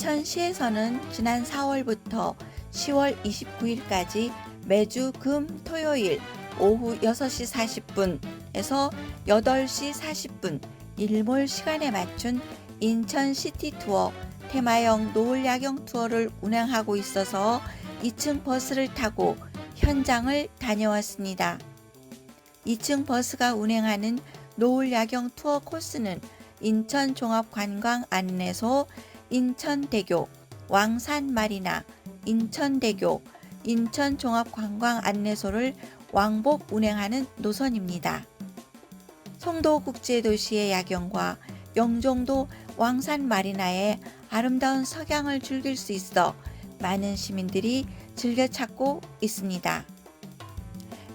인천시에서는 지난 4월부터 10월 29일까지 매주 금, 토요일 오후 6시 40분에서 8시 40분 일몰 시간에 맞춘 인천 시티 투어 테마형 노을 야경 투어를 운행하고 있어서 2층 버스를 타고 현장을 다녀왔습니다. 2층 버스가 운행하는 노을 야경 투어 코스는 인천 종합관광 안내소, 인천대교, 왕산마리나, 인천대교, 인천종합관광 안내소를 왕복 운행하는 노선입니다. 송도국제도시의 야경과 영종도 왕산마리나의 아름다운 석양을 즐길 수 있어 많은 시민들이 즐겨 찾고 있습니다.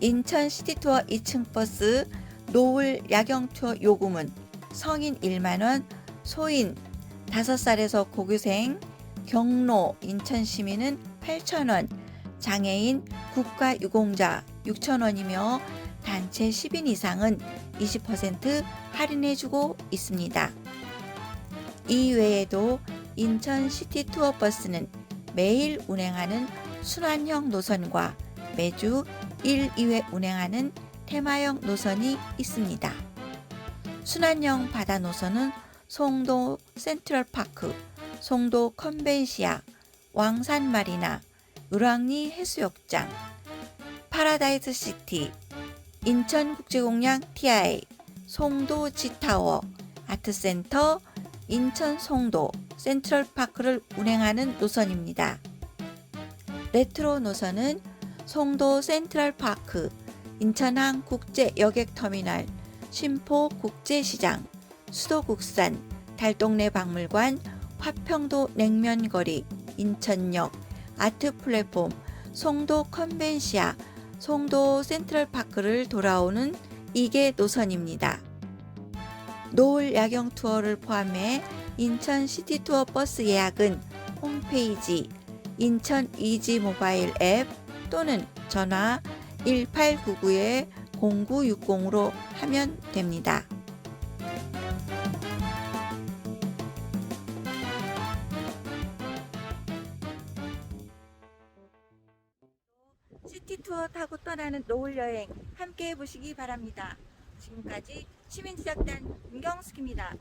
인천 시티투어 2층 버스 노을 야경 투어 요금은 성인 1만원, 소인 5살에서 고교생, 경로 인천 시민은 8,000원, 장애인 국가유공자 6,000원이며 단체 10인 이상은 20% 할인해주고 있습니다. 이 외에도 인천 시티 투어 버스는 매일 운행하는 순환형 노선과 매주 1, 2회 운행하는 테마형 노선이 있습니다. 순환형 바다 노선은 송도 센트럴파크, 송도 컨벤시아, 왕산 마리나, 을왕리 해수욕장, 파라다이스 시티, 인천국제공항 TI, 송도 지타워, 아트센터, 인천 송도 센트럴파크를 운행하는 노선입니다. 레트로 노선은 송도 센트럴파크, 인천항 국제여객터미널, 심포 국제시장, 수도국산, 달동네 박물관, 화평도 냉면거리, 인천역, 아트 플랫폼, 송도 컨벤시아, 송도 센트럴파크를 돌아오는 이개 노선입니다. 노을 야경 투어를 포함해 인천 시티 투어 버스 예약은 홈페이지 인천 이지 모바일 앱 또는 전화 1899-0960으로 하면 됩니다. 떠나는 노을 여행 함께 해보시기 바랍니다. 지금까지 시민지작단 김경숙입니다.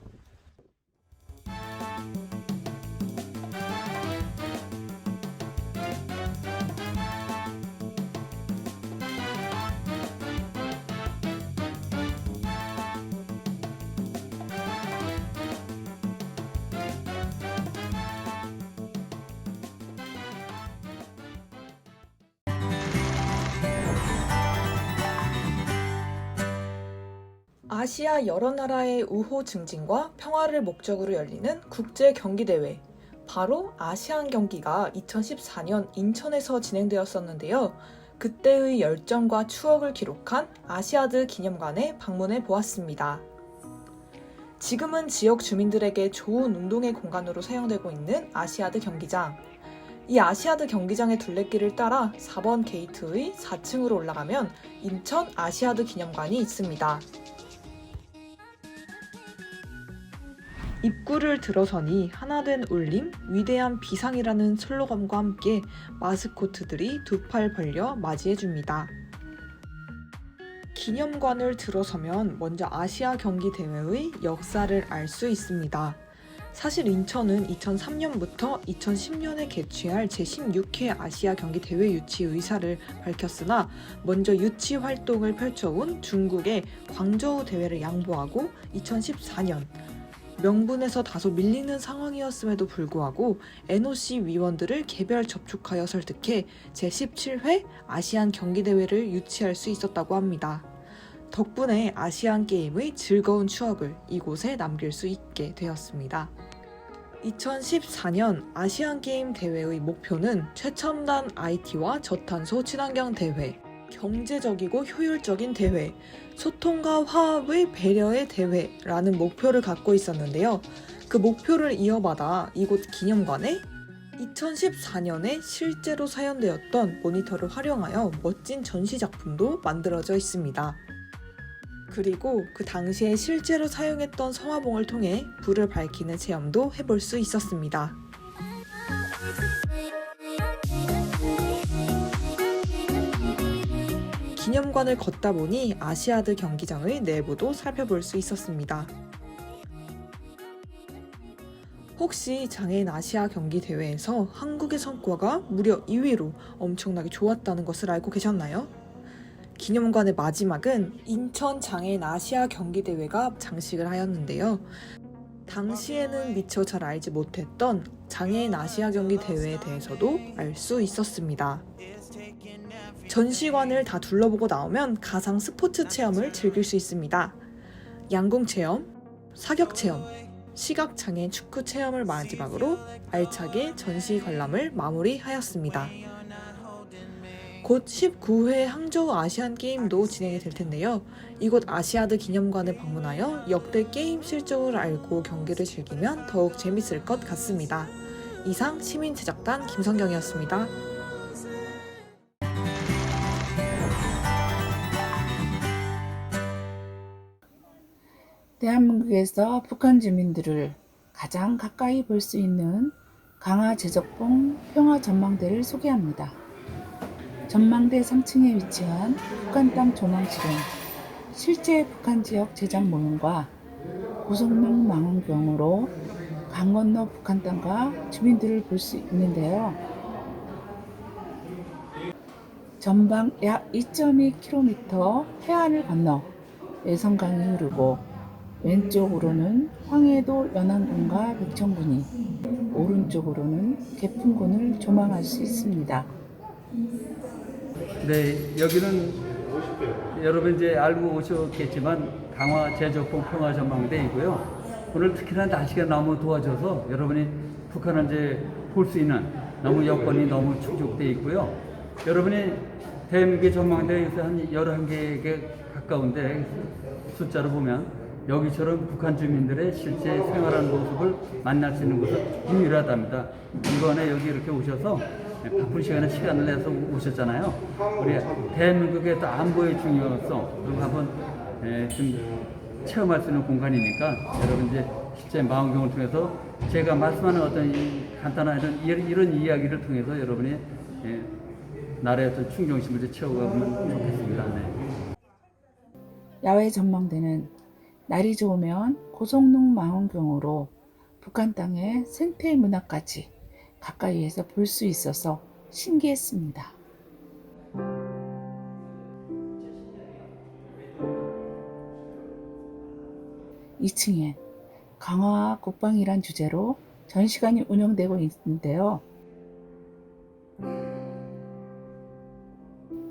아시아 여러 나라의 우호 증진과 평화를 목적으로 열리는 국제 경기 대회. 바로 아시안 경기가 2014년 인천에서 진행되었었는데요. 그때의 열정과 추억을 기록한 아시아드 기념관에 방문해 보았습니다. 지금은 지역 주민들에게 좋은 운동의 공간으로 사용되고 있는 아시아드 경기장. 이 아시아드 경기장의 둘레길을 따라 4번 게이트의 4층으로 올라가면 인천 아시아드 기념관이 있습니다. 입구를 들어서니 하나된 울림, 위대한 비상이라는 슬로건과 함께 마스코트들이 두 팔 벌려 맞이해줍니다. 기념관을 들어서면 먼저 아시아 경기 대회의 역사를 알 수 있습니다. 사실 인천은 2003년부터 2010년에 개최할 제16회 아시아 경기 대회 유치 의사를 밝혔으나 먼저 유치 활동을 펼쳐온 중국의 광저우 대회를 양보하고 2014년 명분에서 다소 밀리는 상황이었음에도 불구하고 NOC 위원들을 개별 접촉하여 설득해 제17회 아시안 경기대회를 유치할 수 있었다고 합니다. 덕분에 아시안 게임의 즐거운 추억을 이곳에 남길 수 있게 되었습니다. 2014년 아시안 게임 대회의 목표는 최첨단 IT와 저탄소 친환경 대회, 경제적이고 효율적인 대회, 소통과 화합의 배려의 대회라는 목표를 갖고 있었는데요. 그 목표를 이어받아 이곳 기념관에 2014년에 실제로 사용되었던 모니터를 활용하여 멋진 전시 작품도 만들어져 있습니다. 그리고 그 당시에 실제로 사용했던 성화봉을 통해 불을 밝히는 체험도 해볼 수 있었습니다. 기념관을 걷다 보니 아시아드 경기장의 내부도 살펴볼 수 있었습니다. 혹시 장애인 아시아 경기 대회에서 한국의 성과가 무려 2위로 엄청나게 좋았다는 것을 알고 계셨나요? 기념관의 마지막은 인천 장애인 아시아 경기 대회가 장식을 하였는데요. 당시에는 미처 잘 알지 못했던 장애인 아시아 경기 대회에 대해서도 알 수 있었습니다. 전시관을 다 둘러보고 나오면 가상 스포츠 체험을 즐길 수 있습니다. 양궁 체험, 사격 체험, 시각 장애인 축구 체험을 마지막으로 알차게 전시 관람을 마무리하였습니다. 곧 19회 항저우 아시안 게임도 진행이 될 텐데요. 이곳 아시아드 기념관을 방문하여 역대 게임 실적을 알고 경기를 즐기면 더욱 재밌을 것 같습니다. 이상 시민제작단 김성경이었습니다. 대한민국에서 북한 주민들을 가장 가까이 볼 수 있는 강화 제적봉 평화 전망대를 소개합니다. 전망대 3층에 위치한 북한 땅 조망실은 실제 북한 지역 제작 모형과 고성능 망원경으로 강 건너 북한 땅과 주민들을 볼 수 있는데요. 전방 약 2.2km 해안을 건너 외성강이 흐르고 왼쪽으로는 황해도 연안군과 백천군이 오른쪽으로는 개풍군을 조망할 수 있습니다. 네, 여기는 여러분 이제 알고 오셨겠지만 강화 제조품 평화 전망대이고요. 오늘 특히나 날씨가 너무 도와줘서 여러분이 북한을 이제 볼 수 있는 너무 여건이 너무 충족돼 있고요. 여러분이 대한민국의 전망대에서 한 11개에 가까운데 숫자로 보면 여기처럼 북한 주민들의 실제 생활하는 모습을 만날 수 있는 곳은 유일하답니다. 이번에 여기 이렇게 오셔서 바쁜 시간에 시간을 내서 오셨잖아요. 우리 대한민국의 또 안보의 중요성 그리고 한번 에, 좀 체험할 수 있는 공간이니까 여러분 이제 실제 망원경을 통해서 제가 말씀하는 어떤 이 간단한 이런, 이런, 이야기를 통해서 여러분이 예, 나라의 어떤 충정심을 채워가면 좋겠습니다. 네. 야외 전망대는 날이 좋으면 고성능 망원경으로 북한 땅의 생태 문화까지 가까이에서 볼 수 있어서 신기했습니다. 이층엔 강화와 국방이란 주제로 전시관이 운영되고 있는데요.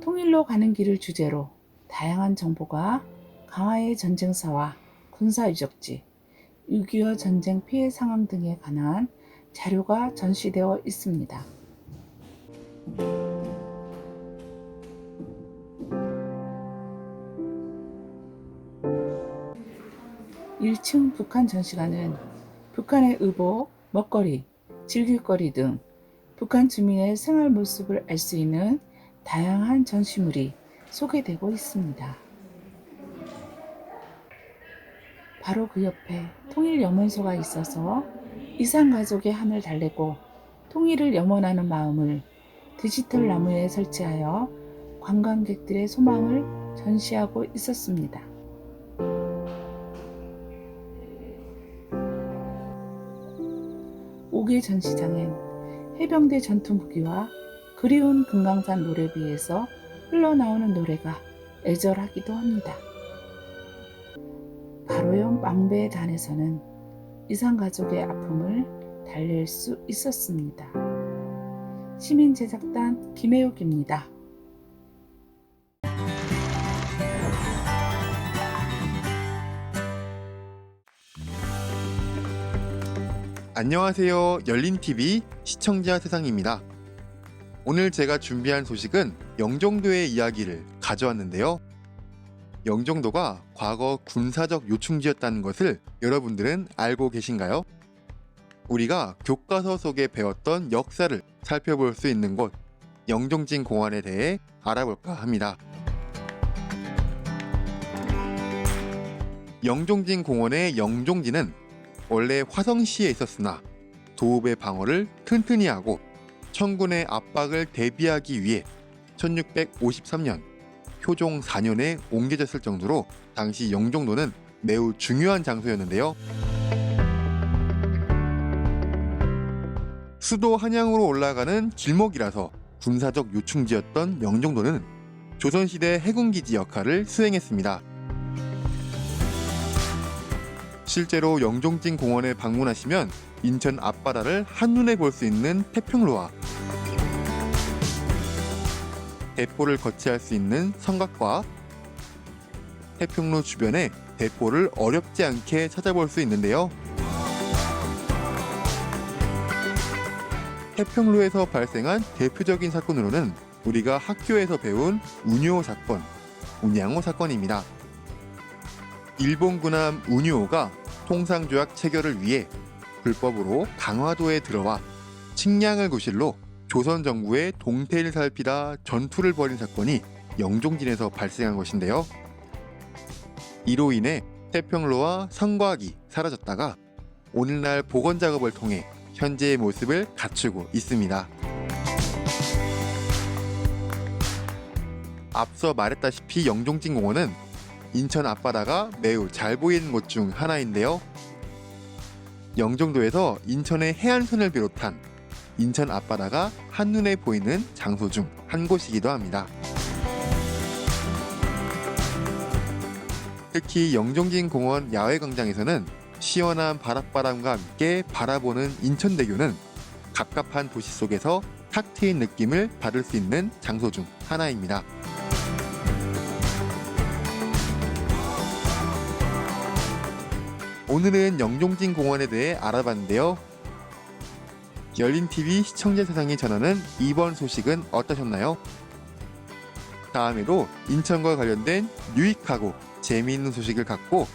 통일로 가는 길을 주제로 다양한 정보가 강화의 전쟁사와 군사 유적지, 6.25 전쟁 피해 상황 등에 관한 자료가 전시되어 있습니다. 일층 북한 전시관은 북한의 의복, 먹거리, 즐길거리 등 북한 주민의 생활 모습을 알 수 있는 다양한 전시물이 소개되고 있습니다. 바로 그 옆에 통일 염원소가 있어서 이산 가족의 한을 달래고 통일을 염원하는 마음을 디지털 나무에 설치하여 관광객들의 소망을 전시하고 있었습니다. 오개 전시장엔 해병대 전투 무기와 그리운 금강산 노래비에서 흘러나오는 노래가 애절하기도 합니다. 바로형 망배단에서는 이산 가족의 아픔을 달랠 수 있었습니다. 시민 제작단 김혜욱입니다. 안녕하세요. 열린TV 시청자 세상입니다. 오늘 제가 준비한 소식은 영종도의 이야기를 가져왔는데요. 영종도가 과거 군사적 요충지였다는 것을 여러분들은 알고 계신가요? 우리가 교과서 속에 배웠던 역사를 살펴볼 수 있는 곳, 영종진 공원에 대해 알아볼까 합니다. 영종진 공원의 영종진은 원래 화성시에 있었으나 도읍의 방어를 튼튼히 하고 청군의 압박을 대비하기 위해 1653년 효종 4년에 옮겨졌을 정도로 당시 영종도는 매우 중요한 장소였는데요. 수도 한양으로 올라가는 길목이라서 군사적 요충지였던 영종도는 조선시대 해군기지 역할을 수행했습니다. 실제로 영종진 공원에 방문하시면 인천 앞바다를 한눈에 볼 수 있는 태평로와 대포를 거치할 수 있는 성곽과 태평로 주변에 대포를 어렵지 않게 찾아볼 수 있는데요. 태평로에서 발생한 대표적인 사건으로는 우리가 학교에서 배운 운요 사건, 운양호 사건입니다. 일본 군함 운요호가 통상조약 체결을 위해 불법으로 강화도에 들어와 식량을 구실로 조선 정부의 동태를 살피다 전투를 벌인 사건이 영종진에서 발생한 것인데요. 이로 인해 태평로와 성곽이 사라졌다가 오늘날 복원 작업을 통해 현재의 모습을 갖추고 있습니다. 앞서 말했다시피 영종진 공원은 인천 앞바다가 매우 잘 보이는 곳 중 하나인데요. 영종도에서 인천의 해안선을 비롯한 인천 앞바다가 한눈에 보이는 장소 중 한 곳이기도 합니다. 특히 영종진 공원 야외 광장에서는 시원한 바닷바람과 함께 바라보는 인천대교는 갑갑한 도시 속에서 탁 트인 느낌을 받을 수 있는 장소 중 하나입니다. 오늘은 영종진 공원에 대해 알아봤는데요. 열린TV 시청자 세상이 전하는 이번 소식은 어떠셨나요? 다음에도 인천과 관련된 유익하고 재미있는 소식을 갖고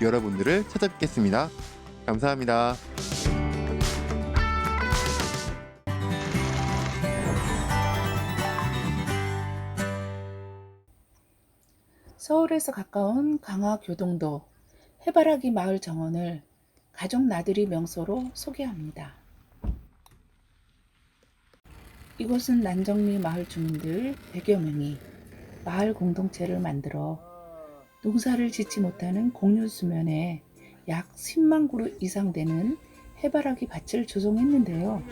여러분들을 찾아뵙겠습니다. 감사합니다. 서울에서 가까운 강화 교동도 해바라기 마을 정원을 가족 나들이 명소로 소개합니다. 이곳은 난정리 마을 주민들 100여 명이 마을 공동체를 만들어 농사를 짓지 못하는 공유 수면에 약 10만 그루 이상 되는 해바라기 밭을 조성했는데요.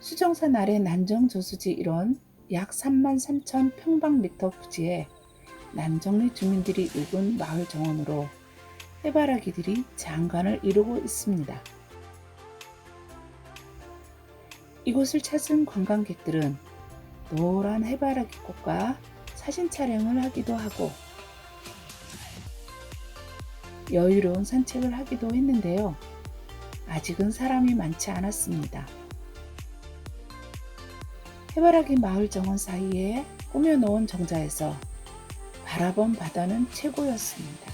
수정산 아래 난정 저수지 일원 약 3만 3천 평방미터 부지에 난정리 주민들이 일군 마을 정원으로 해바라기들이 장관을 이루고 있습니다. 이곳을 찾은 관광객들은 노란 해바라기 꽃과 사진 촬영을 하기도 하고 여유로운 산책을 하기도 했는데요. 아직은 사람이 많지 않았습니다. 해바라기 마을 정원 사이에 꾸며놓은 정자에서 바라본 바다는 최고였습니다.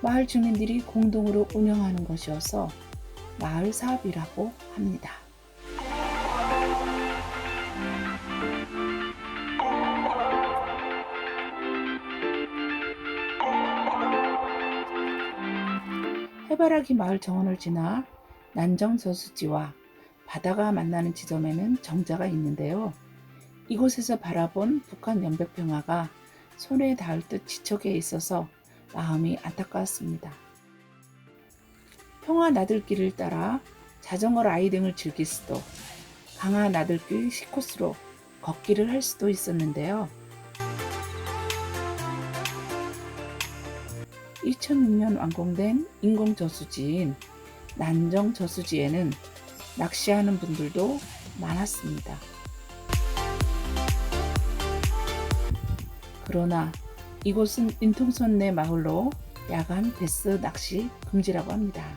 마을 주민들이 공동으로 운영하는 것이어서 마을 사업이라고 합니다. 해바라기 마을 정원을 지나 난정저수지와 바다가 만나는 지점에는 정자가 있는데요. 이곳에서 바라본 북한 연백평화가 손에 닿을 듯 지척에 있어서 마음이 안타까웠습니다. 평화 나들길을 따라 자전거 라이딩을 즐길 수도 강화 나들길 시코스로 걷기를 할 수도 있었는데요. 2006년 완공된 인공 저수지인 난정 저수지에는 낚시하는 분들도 많았습니다. 그러나 이곳은 인통선 내 마을로 야간 베스 낚시 금지라고 합니다.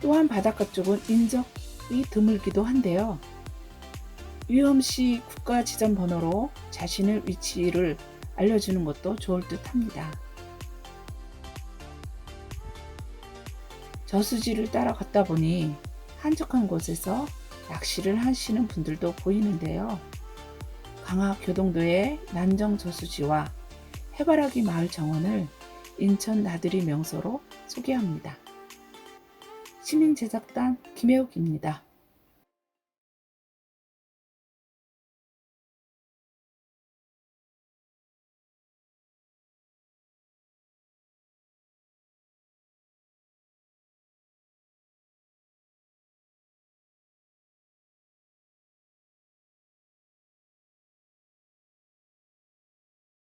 또한 바닷가 쪽은 인적이 드물기도 한데요. 위험시 국가 지점 번호로 자신의 위치를 알려주는 것도 좋을 듯 합니다. 저수지를 따라 걷다 보니 한적한 곳에서 낚시를 하시는 분들도 보이는데요. 강화 교동도의 난정 저수지와 해바라기 마을 정원을 인천 나들이 명소로 소개합니다. 시민제작단 김혜욱입니다.